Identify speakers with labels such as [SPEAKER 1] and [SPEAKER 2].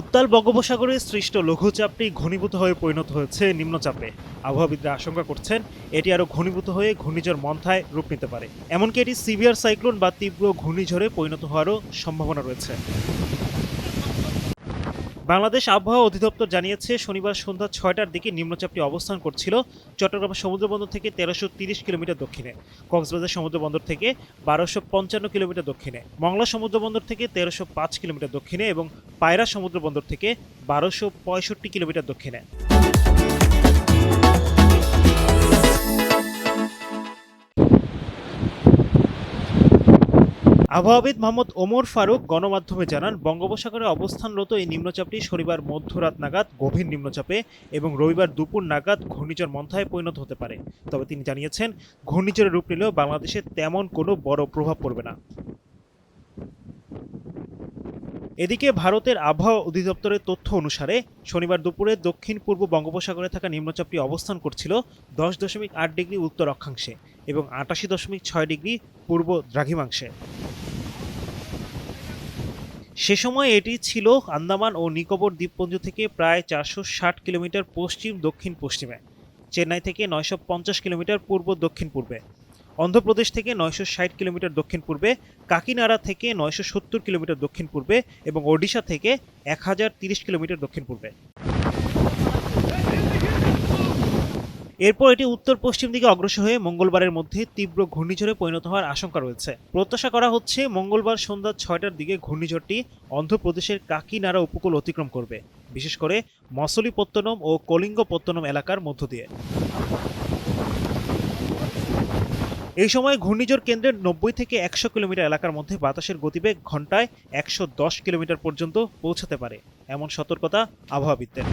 [SPEAKER 1] উত্তাল বঙ্গোপসাগরে সৃষ্ট লঘুচাপটি ঘনীভূত হয়ে পরিণত হয়েছে নিম্নচাপে। আবহাওয়াবিদরা আশঙ্কা করছেন, এটি আরও ঘনীভূত হয়ে ঘূর্ণিঝড় মন্থায় রূপ নিতে পারে। এমনকি এটি সিভিয়ার সাইক্লোন বা তীব্র ঘূর্ণিঝড়ে পরিণত হওয়ারও সম্ভাবনা রয়েছে। বাংলাদেশ আবহাওয়া অধিদপ্তর জানিয়েছে, শনিবার সন্ধ্যা ছয়টার দিকে নিম্নচাপটি অবস্থান করছিল চট্টগ্রাম সমুদ্রবন্দর থেকে তেরোশো তিরিশ কিলোমিটার দক্ষিণে, কক্সবাজার সমুদ্রবন্দর থেকে বারোশো পঞ্চান্ন কিলোমিটার দক্ষিণে, মংলা সমুদ্রবন্দর থেকে তেরোশো পাঁচ কিলোমিটার দক্ষিণে এবং পায়রা সমুদ্রবন্দর থেকে বারোশো পঁয়ষট্টি কিলোমিটার দক্ষিণে। আবহাওয়াবিদ মোহাম্মদ ওমর ফারুক গণমাধ্যমে জানান, বঙ্গোপসাগরে অবস্থানরত এই নিম্নচাপটি শনিবার মধ্যরাত নাগাদ গভীর নিম্নচাপে এবং রবিবার দুপুর নাগাদ ঘূর্ণিঝড় মন্থায় পরিণত হতে পারে। তবে তিনি জানিয়েছেন, ঘূর্ণিঝড়ের রূপ নিলেও বাংলাদেশে তেমন কোনো বড় প্রভাব পড়বে না। এদিকে ভারতের আবহাওয়া অধিদপ্তরের তথ্য অনুসারে, শনিবার দুপুরে দক্ষিণ পূর্ব বঙ্গোপসাগরে থাকা নিম্নচাপটি অবস্থান করছিল দশ দশমিক আট ডিগ্রি উত্তর অক্ষাংশে এবং আটাশি দশমিক ছয় ডিগ্রি পূর্ব দ্রাঘিমাংশে। সে সময় এটি ছিল আন্দামান ও নিকোবর দ্বীপপুঞ্জ থেকে প্রায় চারশো ষাট কিলোমিটার পশ্চিম, দক্ষিণ, পশ্চিমে। চেন্নাই থেকে নয়শো পঞ্চাশ কিলোমিটার পূর্ব, দক্ষিণ পূর্বে। অন্ধ্রপ্রদেশ থেকে নয়শো ষাট কিলোমিটার দক্ষিণ পূর্বে, কাকিনাড়া থেকে নয়শো সত্তর কিলোমিটার দক্ষিণ পূর্বে এবং ওডিশা থেকে এক হাজার তিরিশ কিলোমিটার দক্ষিণ পূর্বে। এরপর এটি উত্তর পশ্চিম দিকে অগ্রসর হয়ে মঙ্গলবারের মধ্যে তীব্র ঘূর্ণিঝড়ে পরিণত হওয়ার আশঙ্কা রয়েছে। প্রত্যাশা করা হচ্ছে মঙ্গলবার সন্ধ্যা ছয়টার দিকে ঘূর্ণিঝড়টি অন্ধ্রপ্রদেশের কাকিনাড়া উপকূল অতিক্রম করবে, বিশেষ করে মসলিপত্তনম ও কলিঙ্গপত্তনম এলাকার মধ্য দিয়ে। এই সময় ঘূর্ণিঝড় কেন্দ্রের নব্বই থেকে একশো কিলোমিটার এলাকার মধ্যে বাতাসের গতিবেগ ঘন্টায় একশো দশ কিলোমিটার পর্যন্ত পৌঁছাতে পারে, এমন সতর্কতা আবহাওয়াবিদদের।